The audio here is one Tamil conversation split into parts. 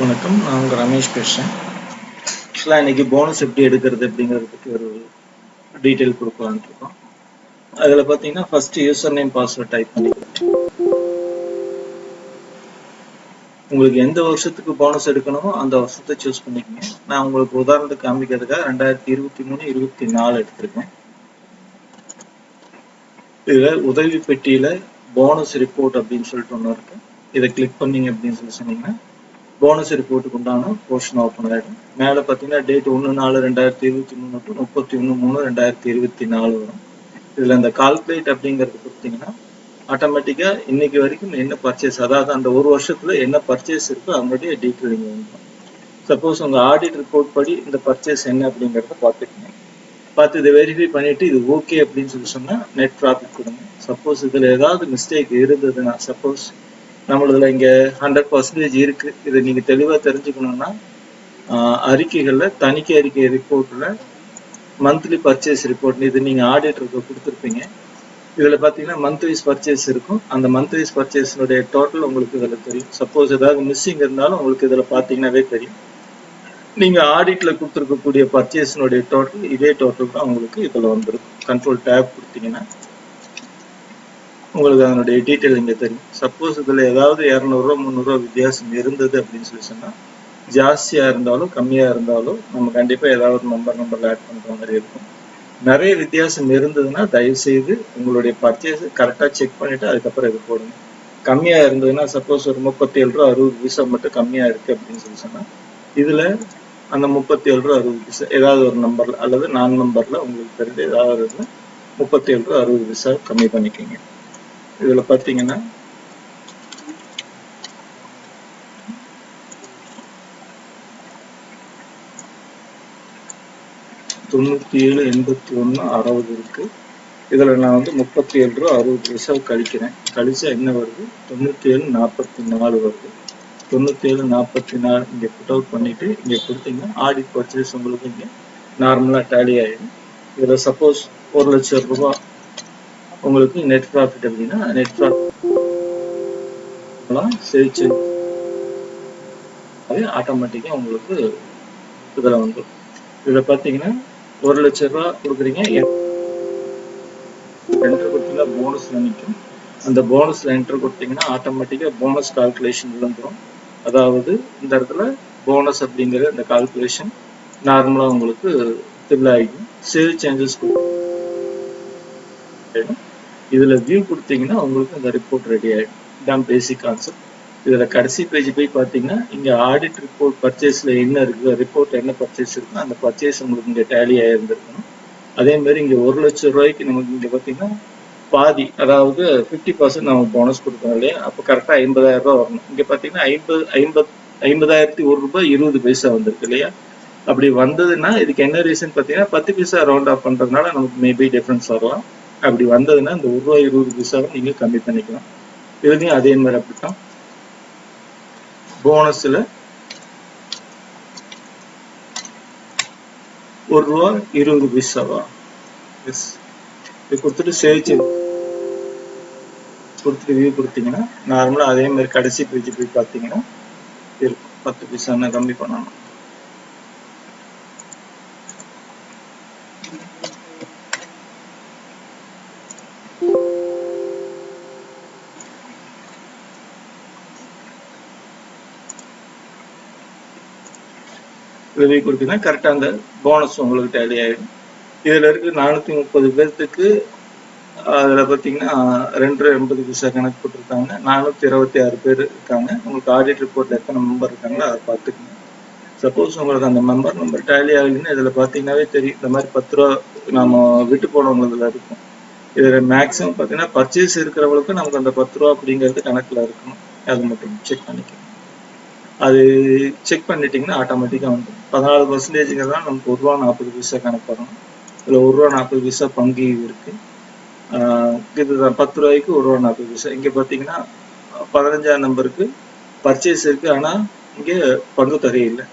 வணக்கம். நான் உங்கள் ரமேஷ் பேசுகிறேன் ஆக்சுவலாக இன்றைக்கி போனஸ் எப்படி எடுக்கிறது அப்படிங்கிறதுக்கு பற்றி ஒரு டீட்டெயில் கொடுக்கலான்ட்டு இருக்கோம். அதில் பார்த்தீங்கன்னா first user name password type பண்ணிக்கிட்டு. உங்களுக்கு எந்த வருஷத்துக்கு போனஸ் எடுக்கணுமோ அந்த வருஷத்தை சூஸ் பண்ணிக்கங்க. நான் உங்களுக்கு உதாரணத்துக்கு காமிக்கிறதுக்காக ரெண்டாயிரத்தி இருபத்தி மூணு இருபத்தி நாலு எடுத்திருக்கேன். இதில் உதவி பெட்டியில் போனஸ் ரிப்போர்ட் அப்படின்னு சொல்லிட்டு ஒன்று இருக்குது இதை கிளிக் பண்ணிங்க அப்படின்னு சொல்லி சொன்னீங்கன்னா போனஸ் ரிப்போர்ட்டுக்கு உண்டான போர்ஷன் ஓப்பன் ஆகிடும் மேலே பார்த்தீங்கன்னா டேட் ஒன்று நாலு ரெண்டாயிரத்தி இருபத்தி மூணு டு முப்பத்தி ஒன்று மூணு ரெண்டாயிரத்தி இருபத்தி நாலு வரும். இதில் இந்த கால்குலேட் அப்படிங்கிறது கொடுத்தீங்கன்னா ஆட்டோமேட்டிக்காக இன்னைக்கு வரைக்கும் என்ன பர்ச்சேஸ் அதாவது அந்த ஒரு வருஷத்துல என்ன பர்ச்சேஸ் இருக்கோ அதனுடைய டீட்டெயில் இங்கே வந்துடும். சப்போஸ் உங்கள் ஆடிட் ரிப்போர்ட் படி இந்த பர்ச்சேஸ் என்ன அப்படிங்கிறத பார்த்துக்கணும் பார்த்து இதை வெரிஃபை பண்ணிட்டு இது ஓகே அப்படின்னு சொல்லி சொன்னால் நெட் ப்ராஃபிட் கொடுங்க. சப்போஸ் இதில் ஏதாவது மிஸ்டேக் இருந்ததுன்னா சப்போஸ் நம்மளதுல இங்கே ஹண்ட்ரட் பர்சன்டேஜ் இருக்கு. இதை நீங்கள் தெளிவாக தெரிஞ்சுக்கணும்னா அறிக்கைகளில் தணிக்கை அறிக்கை ரிப்போர்ட்டில் மந்த்லி பர்ச்சேஸ் ரிப்போர்ட் இது நீங்கள் ஆடிட்டருக்கு கொடுத்துருப்பீங்க. இதில் பார்த்தீங்கன்னா மந்த் வைஸ் பர்ச்சேஸ் இருக்கும். அந்த மந்த் வைஸ் பர்ச்சேஸினுடைய டோட்டல் உங்களுக்கு இதில் தெரியும். சப்போஸ் ஏதாவது மிஸ்ஸிங் இருந்தாலும் உங்களுக்கு இதில் பார்த்தீங்கன்னாவே தெரியும். நீங்கள் ஆடிட்டில் கொடுத்துருக்கக்கூடிய பர்ச்சேஸினுடைய டோட்டல் இதே டோட்டல் தான் உங்களுக்கு இதில் வந்துடும் கண்ட்ரோல் டேப் கொடுத்தீங்கன்னா உங்களுக்கு அதனுடைய டீட்டெயில் இங்கே தெரியும். சப்போஸ் இதில் ஏதாவது இரநூறுவா முந்நூறுரூவா வித்தியாசம் இருந்தது அப்படின்னு சொல்லி சொன்னால் ஜாஸ்தியாக இருந்தாலும் கம்மியாக இருந்தாலும் நம்ம கண்டிப்பாக ஏதாவது ஒரு நம்பர் நம்பரில் ஆட் பண்ணுற மாதிரி இருக்கும். நிறைய வித்தியாசம் இருந்ததுன்னா தயவுசெய்து உங்களுடைய பர்ச்சேஸ் கரெக்டாக செக் பண்ணிவிட்டு அதுக்கப்புறம் இது போடுங்க. கம்மியாக இருந்ததுன்னா சப்போஸ் ஒரு முப்பத்தி ஏழு ரூபா அறுபது பைசா மட்டும் கம்மியாக இருக்குது அப்படின்னு சொல்லி சொன்னால் இதில் அந்த முப்பத்தி ஏழு ரூபா அறுபது பைசா ஏதாவது ஒரு நம்பரில் அல்லது நாலு நம்பரில் உங்களுக்கு தெரிஞ்ச ஏதாவது ஒரு முப்பத்தி ஏழு ரூபா அறுபது பைசா கம்மி பண்ணிக்கோங்க. இதுல பாத்தீங்கன்னா தொண்ணூத்தி ஏழு எண்பத்தி ஒன்று அறுபது இருக்கு. இதுல நான் வந்து முப்பத்தி ஏழு ரூபா அறுபது பைசா கழிக்கிறேன். கழிச்சா என்ன வருது? தொண்ணூத்தி ஏழு நாற்பத்தி நாலு வருது. தொண்ணூத்தி ஏழு நாற்பத்தி நாலு இங்க புட் அவுட் பண்ணிட்டு இங்கே கொடுத்தீங்கன்னா ஆடி பர்ச்சேஸ் உங்களுக்கு இங்க நார்மலா டேலி ஆயிடும். இதுல சப்போஸ் ஒரு லட்சம் ரூபா உங்களுக்கு நெட் ப்ராஃபிட் அப்படின்னா நெட் ப்ராஃபிட் சேல்ஸ் அது ஆட்டோமேட்டிக்காக உங்களுக்கு இதில் வந்துடும் இதில் பார்த்தீங்கன்னா ஒரு லட்ச ரூபா கொடுக்குறீங்க என்ட்ரு கொடுத்தீங்கன்னா போனஸில் நிற்கும் அந்த போனஸில் என்ட்ரு கொடுத்தீங்கன்னா ஆட்டோமேட்டிக்காக போனஸ் கால்குலேஷன் விழுந்துடும் அதாவது இந்த இடத்துல போனஸ் அப்படிங்கிற இந்த கால்குலேஷன் நார்மலாக உங்களுக்கு ஃபில் ஆகிக்கும். சேல் சேஞ்சஸ் இதில் வியூ கொடுத்தீங்கன்னா உங்களுக்கு இந்த ரிப்போர்ட் ரெடி ஆகிடும் இதான் பேசிக் கான்செப்ட் இதில் கடைசி பேஜ் போய் பார்த்தீங்கன்னா இங்கே ஆடிட் ரிப்போர்ட் பர்ச்சேஸில் என்ன இருக்குது ரிப்போர்ட் என்ன பர்ச்சேஸ் இருக்கோ அந்த பர்ச்சேஸ் உங்களுக்கு இங்கே டேலி ஆயிருந்திருக்கணும் அதே மாதிரி ஒரு லட்சம் ரூபாய்க்கு நமக்கு இங்கே பார்த்தீங்கன்னா பாதி அதாவது ஃபிஃப்டி பர்சன்ட் நம்ம போனஸ் கொடுக்கணும் இல்லையா? அப்போ கரெக்டாக ஐம்பதாயிரம் ரூபா வரணும். இங்கே பார்த்தீங்கன்னா ஐம்பது ஐம்பது ஐம்பதாயிரத்தி ஒரு ரூபாய் இருபது பைசா வந்திருக்கு இல்லையா? அப்படி வந்ததுன்னா இதுக்கு என்ன ரீசன் பார்த்தீங்கன்னா பத்து பைசா ரவுண்ட் ஆஃப் பண்ணுறதுனால நமக்கு மேபி டிஃப்ரென்ஸ் வரலாம். அப்படி வந்ததுன்னா இந்த ஒரு ரூபாய் இருபது பைசாவை நீங்க கம்மி பண்ணிக்கலாம். இதுலயும் அதே மாதிரி அப்படித்தான். போனஸ்ல ஒரு ரூபா இருபது பைசாவா? எஸ் இது கொடுத்துட்டு சேவிச்சு கொடுத்துட்டு வியூ கொடுத்தீங்கன்னா நார்மலா அதே மாதிரி கடைசி பேஜ் போய் பார்த்தீங்கன்னா இருக்கும். பத்து பைசா கம்மி பண்ணணும்? உதவி கொடுத்தீங்கன்னா கரெக்டாக அந்த போனஸ் உங்களுக்கு டேலி ஆகிடும் இதில் இருக்கு நானூற்றி முப்பது பேர்த்துக்கு அதில் பார்த்தீங்கன்னா ரெண்டு எண்பது பைசா கணக்கு போட்டிருக்காங்க. நானூற்றி இருபத்தி ஆறு பேர் இருக்காங்க. உங்களுக்கு ஆடிட் ரிப்போர்ட்டில் எத்தனை மெம்பர் இருக்காங்களோ அதை பார்த்துக்கணும் சப்போஸ் உங்களுக்கு அந்த மெம்பர் நம்பர் டேலி ஆகலைன்னா இதில் பார்த்தீங்கன்னாவே தெரியும். இந்த மாதிரி பத்து ரூபா நம்ம விட்டு போனவங்களதில் இருக்கும். இதில் மேக்ஸிமம் பார்த்தீங்கன்னா பர்ச்சேஸ் இருக்கிறவங்களுக்கு நமக்கு அந்த பத்து ரூபா அப்படிங்கிறது கணக்கில் இருக்கணும். அது மட்டும் செக் பண்ணிக்கணும் அது செக் பண்ணிட்டீங்கன்னா ஆட்டோமேட்டிக்காக வந்துடும் பதினாலு பர்சன்டேஜுங்கிறதா நமக்கு ஒரு ரூபா நாற்பது பைசா கணக்கு வரணும் இதில் ஒரு ரூபா நாற்பது பைசா பங்கு இருக்கு. இதுதான் பத்து ரூபாய்க்கு ஒரு ரூபா நாற்பது பைசா. இங்கே பார்த்தீங்கன்னா பதினஞ்சாம் நம்பருக்கு பர்ச்சேஸ் இருக்குது ஆனால் இங்கே பங்கு தொகை இல்லை.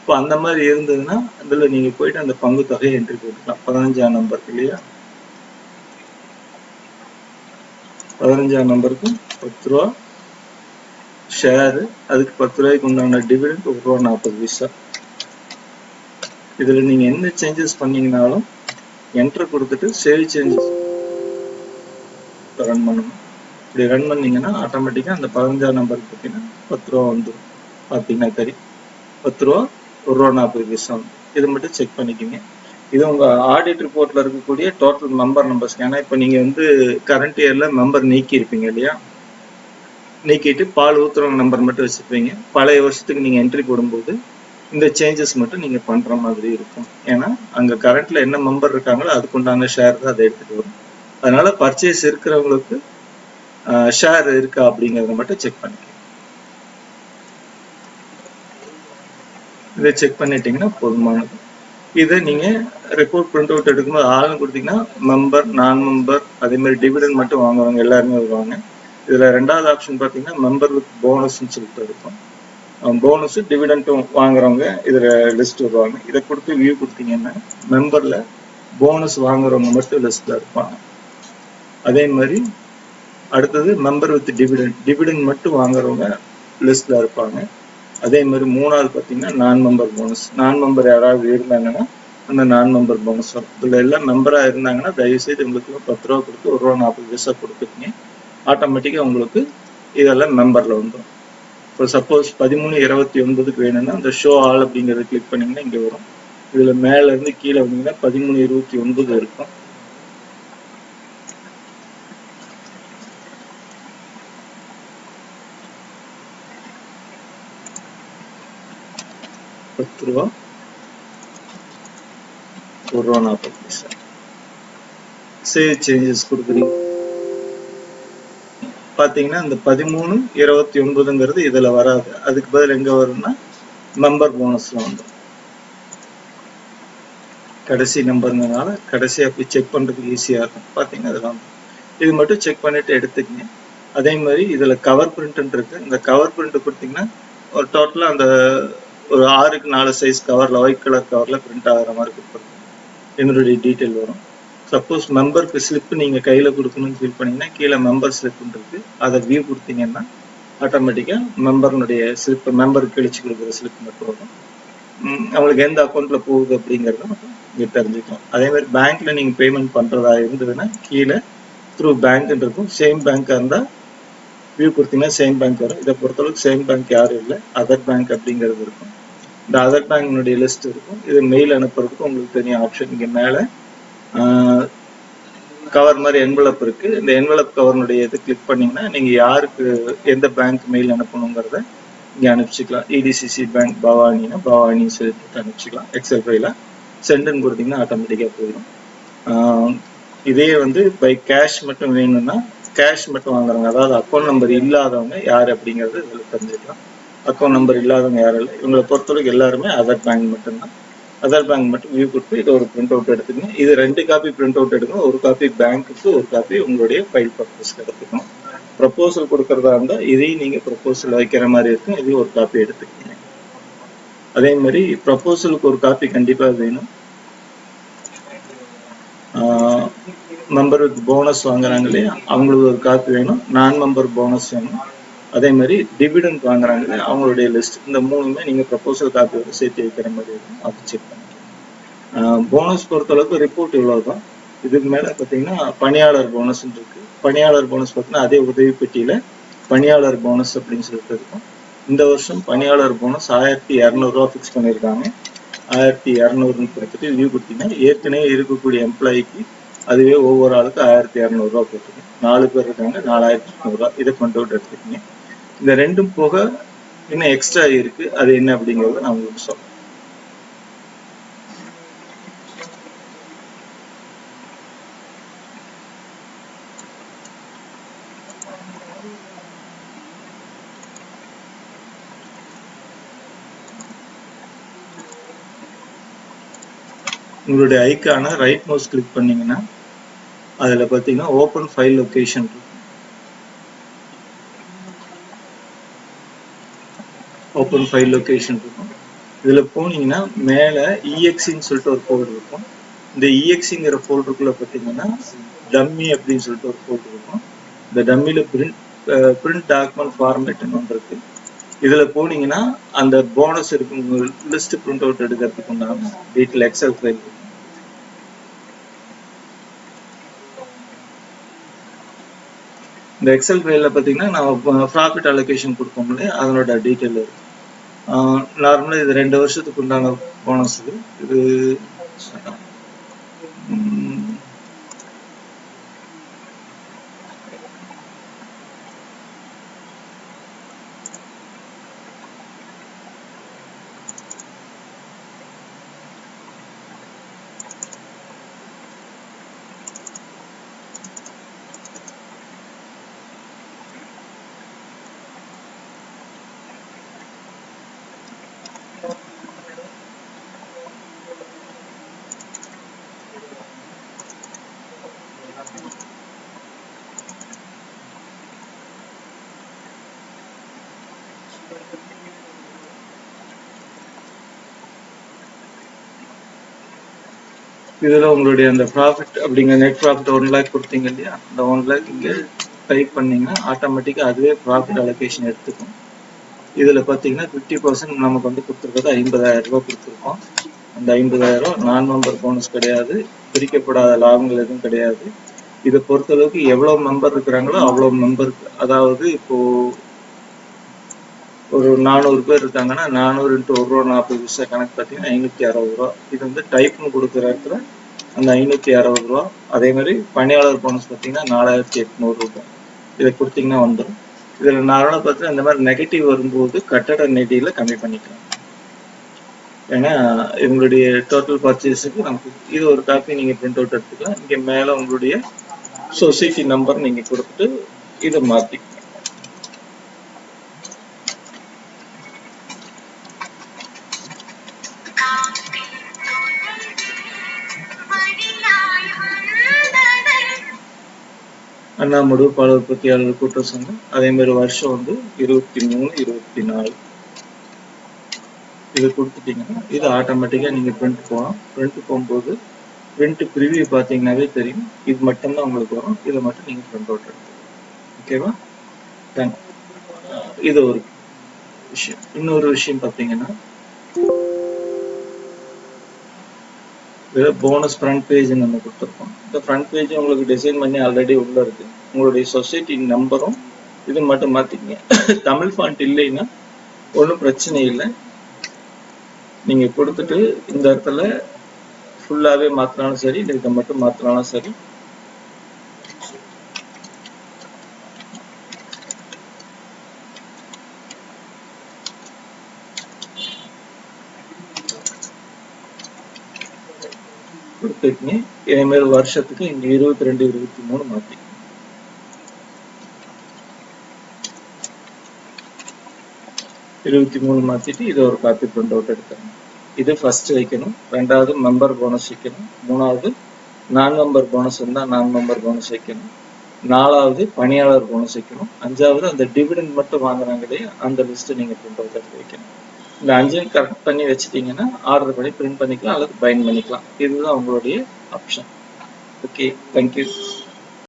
இப்போ அந்த மாதிரி இருந்ததுன்னா அதில் நீங்கள் போயிட்டு அந்த பங்கு தொகையை என்ட்ரி போட்டுக்கலாம். பதினஞ்சாம் நம்பருக்கு இல்லையா? பதினஞ்சாம் நம்பருக்கு பத்து ரூபா. ஷேரு அதுக்கு பத்து ரூபாய்க்கு உண்டான டிவிடெண்ட் ஒரு ரூபா நாற்பது பைசா. இதுல நீங்க என்ன சேஞ்சஸ் பண்ணீங்கனாலும் என்டர் கொடுத்துட்டு சேவ் சேஞ்சஸ் ரன் பண்ணணும் இப்படி ரன் பண்ணீங்கன்னா ஆட்டோமேட்டிக்கா அந்த பதினஞ்சாம் நம்பருக்கு பார்த்தீங்கன்னா பத்து ரூபா வந்துடும் பார்த்தீங்கன்னா தெரியும். பத்து ரூபா ஒரு ரூபா நாற்பது பைசா இது மட்டும் செக் பண்ணிக்கோங்க. இது உங்க ஆடிட் ரிப்போர்ட்ல இருக்கக்கூடிய டோட்டல் மெம்பர் நம்பர்ஸ் ஏன்னா இப்போ நீங்க வந்து கரண்ட் இயரில் மெம்பர் நீக்கியிருப்பீங்க இல்லையா? நீக்கிட்டு பால் ஊத்துறவங்க நம்பர் மட்டும் வச்சுப்பீங்க பழைய வருஷத்துக்கு நீங்கள் என்ட்ரி போடும்போது இந்த சேஞ்சஸ் மட்டும் நீங்கள் பண்ணுற மாதிரி இருக்கும். ஏன்னா அங்கே கரண்ட்டில் என்ன மெம்பர் இருக்காங்களோ அதுக்குண்டான ஷேர் தான் அதை எடுத்துகிட்டு வரும். அதனால் பர்ச்சேஸ் இருக்கிறவங்களுக்கு ஷேர் இருக்கா அப்படிங்கிறத மட்டும் செக் பண்ணிக்கோங்க. இதை செக் பண்ணிட்டீங்கன்னா போதுமானது. இதை நீங்கள் ரிப்போர்ட் பிரிண்ட் அவுட் எடுக்கும்போது ஆளுன்னு கொடுத்தீங்கன்னா மெம்பர் நான் மெம்பர் அதே மாதிரி டிவிடன் மட்டும் வாங்குவாங்க எல்லாருமே வருவாங்க. இதுல ரெண்டாவது ஆப்ஷன் பாத்தீங்கன்னா மெம்பர் வித் போனஸ்ன்னு சொல்லிட்டு இருக்கும். போனஸ் டிவிடெண்ட்டும் வாங்குறவங்க இதுல லிஸ்ட் வருவாங்க. இதை கொடுத்து வியூ கொடுத்தீங்கன்னா மெம்பர்ல போனஸ் வாங்குறவங்க மட்டும் லிஸ்ட்ல இருப்பாங்க. அதே மாதிரி அடுத்தது மெம்பர் வித் டிவிடெண்ட் டிவிடெண்ட் மட்டும் வாங்குறவங்க லிஸ்ட்ல இருப்பாங்க. அதே மாதிரி மூணாவது பார்த்தீங்கன்னா நான் மெம்பர் போனஸ் நான் மெம்பர் யாராவது இருந்தாங்கன்னா அந்த நான் மெம்பர் போனஸ் வரும். இதுல எல்லாம் மெம்பராக இருந்தாங்கன்னா தயவுசெய்து உங்களுக்கு பத்து ரூபா கொடுத்து ஒரு ரூபா நாற்பது பைசா கொடுத்துருங்க ஆட்டோமேட்டிக்கா உங்களுக்கு இதெல்லாம் மெம்பர்ல வந்துடும் இப்போ சப்போஸ் பதிமூணு இருபத்தி ஒன்பதுக்கு வேணும்னா அந்த ஷோ ஆல் அப்படிங்கிறத கிளிக் பண்ணீங்கன்னா இங்க வரும். இதுல மேல இருந்து கீழே வந்தீங்கன்னா பதிமூணு இருபத்தி ஒன்பது இருக்கும். பத்து ரூபா. ஒரு ரூபா நாற்பது பைசா. சேவ் சேஞ்சஸ் கொடுக்குறீங்க. பாத்தீங்கன்னா இந்த பதிமூணு இருபத்தி ஒன்பதுங்கிறது இதுல வராது. அதுக்கு பதில் எங்க வரும்னா மெம்பர் போனஸ்ல வந்துடும் கடைசி நம்பருங்கனால கடைசியா போய் செக் பண்றதுக்கு ஈஸியாக இருக்கும். பாத்தீங்கன்னா இதெல்லாம் இது மட்டும் செக் பண்ணிட்டு எடுத்துக்கங்க. அதே மாதிரி இதுல கவர் பிரிண்ட் இருக்கு. இந்த கவர் பிரிண்ட் கொடுத்தீங்கன்னா ஒரு டோட்டலா அந்த ஒரு ஆறுக்கு நாலு சைஸ் கவர்ல ஒயிட் கலர் கவர்ல பிரிண்ட் ஆகிற மாதிரி கொடுத்துருக்கோம். என்னுடைய டீட்டெயில் வரும். சப்போஸ் மெம்பருக்கு ஸ்லிப் நீங்கள் கையில் கொடுக்கணும்னு ஃபீல் பண்ணிங்கன்னா கீழே மெம்பர் ஸ்லிப்புன்றது அதை வியூ கொடுத்தீங்கன்னா ஆட்டோமேட்டிக்காக மெம்பர்னுடைய ஸ்லிப் மெம்பருக்கு கிழிச்சு கொடுக்குற ஸ்லிப் மட்டும் வரும். அவங்களுக்கு எந்த அக்கௌண்ட்டில் போகுது அப்படிங்கிறத நீங்கள் தெரிஞ்சுக்கலாம். அதே மாதிரி பேங்க்கில் நீங்கள் பேமெண்ட் பண்ணுறதா இருந்ததுன்னா கீழே த்ரூ பேங்க்ன்றதும் இருக்கும் சேம் பேங்க்காக இருந்தால் வியூ கொடுத்தீங்கன்னா சேம் பேங்க் வரும். இதை பொறுத்தளவுக்கு சேம் பேங்க் யாரும் இல்லை. அதர் பேங்க் அப்படிங்கிறது இருக்கும். இந்த அதர் பேங்க்னுடைய லிஸ்ட் இருக்கும். இது மெயில் அனுப்புறதுக்கு உங்களுக்கு தனியாக ஆப்ஷன் இங்கே மேலே கவர் மாதிரி என்வலப் இருக்கு. இந்த என்வலப் கவர்னுடைய இது கிளிக் பண்ணீங்கன்னா நீங்க யாருக்கு எந்த பேங்க் மெயில் அனுப்பணுங்கிறத இங்க அனுப்பிச்சிக்கலாம். இடிசிசி பேங்க் பவானின்னா பவானி சொல்லிட்டு அனுப்பிச்சிக்கலாம். எக்ஸல் ஃபைல சென்டுன்னு கொடுத்தீங்கன்னா ஆட்டோமேட்டிக்கா போயிடும். இதே வந்து பை கேஷ் மட்டும் வேணும்னா கேஷ் மட்டும் வாங்குறாங்க அதாவது அக்கௌண்ட் நம்பர் இல்லாதவங்க யார் அப்படிங்கறது இதில் தெரிஞ்சுக்கலாம். அக்கௌண்ட் நம்பர் இல்லாதவங்க யாரும் இல்லை. இவங்களை பொறுத்தவரைக்கும் எல்லாருமே அதர் பேங்க் மட்டும்தான். அதர் பேங்க் மட்டும் வியூ கொடுத்து இது ஒரு பிரிண்ட் அவுட் எடுத்துக்கணும். இது ரெண்டு காப்பி பிரிண்ட் அவுட் எடுக்கணும். ஒரு காப்பி பேங்க்குக்கு ஒரு காப்பி உங்களுடைய ஃபைல் பர்பஸ்க்கு எடுத்துக்கணும். ப்ரப்போசல் கொடுக்கறதா இருந்தால் இதையும் நீங்கள் ப்ரப்போசல் வைக்கிற மாதிரி இருக்கும். இதையும் ஒரு காப்பி எடுத்துக்கணும் அதே மாதிரி ப்ரப்போசலுக்கு ஒரு காப்பி கண்டிப்பாக வேணும். மெம்பர் வித் போனஸ் வாங்குறாங்க இல்லையா? அவங்களுக்கு ஒரு காப்பி வேணும். நான் மெம்பர் போனஸ் வேணும். அதே மாதிரி டிவிடெண்ட் வாங்குறாங்க. அவங்களுடைய லிஸ்ட் இந்த மூணுமே நீங்கள் ப்ரப்போசல் காப்பியோட சேர்த்து வைக்கிற மாதிரி இருக்கும். அது செக் பண்ணிக்கலாம். போனஸ் பொறுத்தளவுக்கு ரிப்போர்ட் இவ்வளவுதான். இதுக்கு மேலே பார்த்தீங்கன்னா பணியாளர் போனஸ் இருக்கு. பணியாளர் போனஸ் பார்த்தீங்கன்னா அதே உதவி பெட்டியில் பணியாளர் போனஸ் அப்படின்னு சொல்லிட்டு இருக்கும். இந்த வருஷம் பணியாளர் போனஸ் ஆயிரத்தி இரநூறுவா ஃபிக்ஸ் பண்ணியிருக்காங்க. ஆயிரத்தி இரநூறுன்னு கொடுத்துட்டு லீவ் கொடுத்தீங்கன்னா ஏற்கனவே இருக்கக்கூடிய எம்ப்ளாய்க்கு அதுவே ஒவ்வொரு ஆளுக்கு ஆயிரத்தி இரநூறுவா போட்டுருங்க நாலு பேர் இருக்காங்க நாலாயிரத்தி எட்நூறுவா இதை கொண்டு விட்டு எடுத்துக்கிங்க இந்த ரெண்டும் போக இன்னும் எக்ஸ்ட்ரா இருக்கு அது என்ன அப்படிங்கறத நான் உங்களுக்கு சொல்றேன். உங்களுடைய ஐக்கான ரைட் மவுஸ் கிளிக் பண்ணீங்கன்னா அதுல பாத்தீங்கன்னா ஓபன் ஃபைல் லொகேஷன் இருக்கும் ஒரு ஃபைல் லொக்கேஷன் இருக்கும். இதில் போனீங்கன்னா மேலே இஎக்ஸின்னு சொல்லிட்டு ஒரு ஃபோல்டர் இருக்கும். இந்த இஎக்ஸிங்கிற ஃபோல்டருக்குள்ளே பார்த்தீங்கன்னா டம்மி அப்படின்னு சொல்லிட்டு ஒரு ஃபோல்டர் இருக்கும். இந்த டம்மியில் பிரிண்ட் பிரிண்ட் டாக்குமெண்ட் ஃபார்மேட்னு ஒன்று இருக்குது இதில் போனீங்கன்னா அந்த போனஸ் இருக்கு லிஸ்ட் பிரிண்ட் அவுட் எடுக்கிறதுக்கு உண்டான டீட்டெயில் எக்ஸல் ஃபைல் இந்த எக்ஸல் ஃபைலில் பார்த்தீங்கன்னா நம்ம ப்ராஃபிட் அலோகேஷன் கொடுப்போம் இல்லையா? அதனோட டீட்டெயில் இருக்கும் நார்மலாக இது ரெண்டு வருஷத்துக்கு உண்டான போனஸ் இது. இதில் உங்களுடைய அந்த ப்ராஃபிட் அப்படிங்கிற நெட் ப்ராஃபிட் ஒன் லேக் கொடுத்தீங்க இல்லையா? அந்த ஒன் லேக் இங்கே டைப் பண்ணிங்கன்னா ஆட்டோமேட்டிக்காக அதுவே ப்ராஃபிட் அலோகேஷன் எடுத்துக்கும். இதில் பார்த்தீங்கன்னா ஃபிஃப்டி பர்சன்ட் நமக்கு வந்து கொடுத்துருக்கிறது ஐம்பதாயிரம் ரூபா கொடுத்துருக்கோம். அந்த ஐம்பதாயிரம் ரூபா நான் மெம்பர் போனஸ் கிடையாது. பிரிக்கப்படாத லாபங்கள் எதுவும் கிடையாது. இதை பொறுத்தளவுக்கு எவ்வளோ மெம்பர் இருக்கிறாங்களோ அவ்வளோ மெம்பருக்கு அதாவது இப்போது ஒரு நானூறு பேர் இருக்காங்கன்னா நானூறு இன்ட்டு ஒரு ரூபா நாற்பது பைசா கணக்கு பார்த்தீங்கன்னா ஐநூற்றி அறுபது ரூபா. இது வந்து டைப்னு கொடுக்குற இடத்துல அந்த ஐநூற்றி அறுபது ரூபா. அதே மாதிரி பணியாளர் போனஸ் பார்த்தீங்கன்னா நாலாயிரத்தி எட்நூறு ரூபாய் இதை கொடுத்தீங்கன்னா வந்துடும் இதில் நார்மலாக பார்த்தீங்கன்னா இந்த மாதிரி நெகட்டிவ் வரும்போது கட்டட நிதியில் கம்மி பண்ணிக்கலாம். ஏன்னா இவங்களுடைய டோட்டல் பர்ச்சேஸுக்கு நமக்கு இது ஒரு காப்பி நீங்கள் பிரிண்ட் அவுட் எடுத்துக்கலாம். இங்கே மேலே உங்களுடைய சொசைட்டி நம்பர் நீங்கள் கொடுத்துட்டு இதை மாற்றிக்கலாம் அண்ணாமடு பால் உற்பத்தியாளர் கூட்ட சங்கம். அதே மாதிரி வருஷம் வந்து இருபத்தி மூணு இருபத்தி நாலு. இது கொடுத்துட்டீங்கன்னா இது ஆட்டோமேட்டிக்கா நீங்க பிரிண்ட் போகலாம். பிரிண்ட் போகும்போது பிரிண்ட் ப்ரிவியூ பார்த்தீங்கன்னாவே தெரியும். இது மட்டும்தான் உங்களுக்கு வரும். இதை மட்டும் நீங்க பிரிண்ட் அவுட் எடுத்துக்கலாம். ஓகேவா தேங்க் இது ஒரு விஷயம். இன்னொரு விஷயம் பார்த்தீங்கன்னா இதில் போனஸ் ஃப்ரண்ட் பேஜ் நம்ம கொடுத்துருக்கோம். இந்த ஃப்ரண்ட் பேஜ் உங்களுக்கு டிசைன் பண்ணி ஆல்ரெடி உள்ளே இருக்குது உங்களுடைய சொசைட்டி நம்பரும் இது மட்டும் மாத்திக்கங்க. தமிழ் ஃபாண்ட் இல்லைன்னா ஒன்றும் பிரச்சனை இல்லை. நீங்கள் கொடுத்துட்டு இந்த இடத்துல ஃபுல்லாகவே மாற்றினாலும் சரி இல்லை இதை மட்டும் மாற்றினாலும் சரி கொடுத்துருக்கீங்க இதே வருஷத்துக்கு இங்க இருபத்தி ரெண்டு இருபத்தி மூணு மாத்தி. இருபத்தி மூணு மாத்திட்டு இதை ஒரு காப்பி பிரிண்ட் அவுட் எடுத்துருங்க இது ஃபர்ஸ்ட் வைக்கணும். ரெண்டாவது மெம்பர் போனஸ் வைக்கணும். மூணாவது நான் மெம்பர் போனஸ் இருந்தால் நான் மெம்பர் போனஸ் வைக்கணும். நாலாவது பணியாளர் போனஸ் வைக்கணும். அஞ்சாவது அந்த டிவிடெண்ட் மட்டும் வாங்குறாங்க இல்லையா அந்த லிஸ்ட் நீங்க பிரிண்ட் அவுட் எடுத்து வைக்கணும். இந்த அஞ்சையும் கரெக்ட் பண்ணி வச்சுட்டீங்கன்னா ஆர்டர் பண்ணி பிரிண்ட் பண்ணிக்கலாம் அல்லது பைண்ட் பண்ணிக்கலாம். இதுதான் உங்களுடைய ஆப்ஷன் ஓகே தேங்க்யூ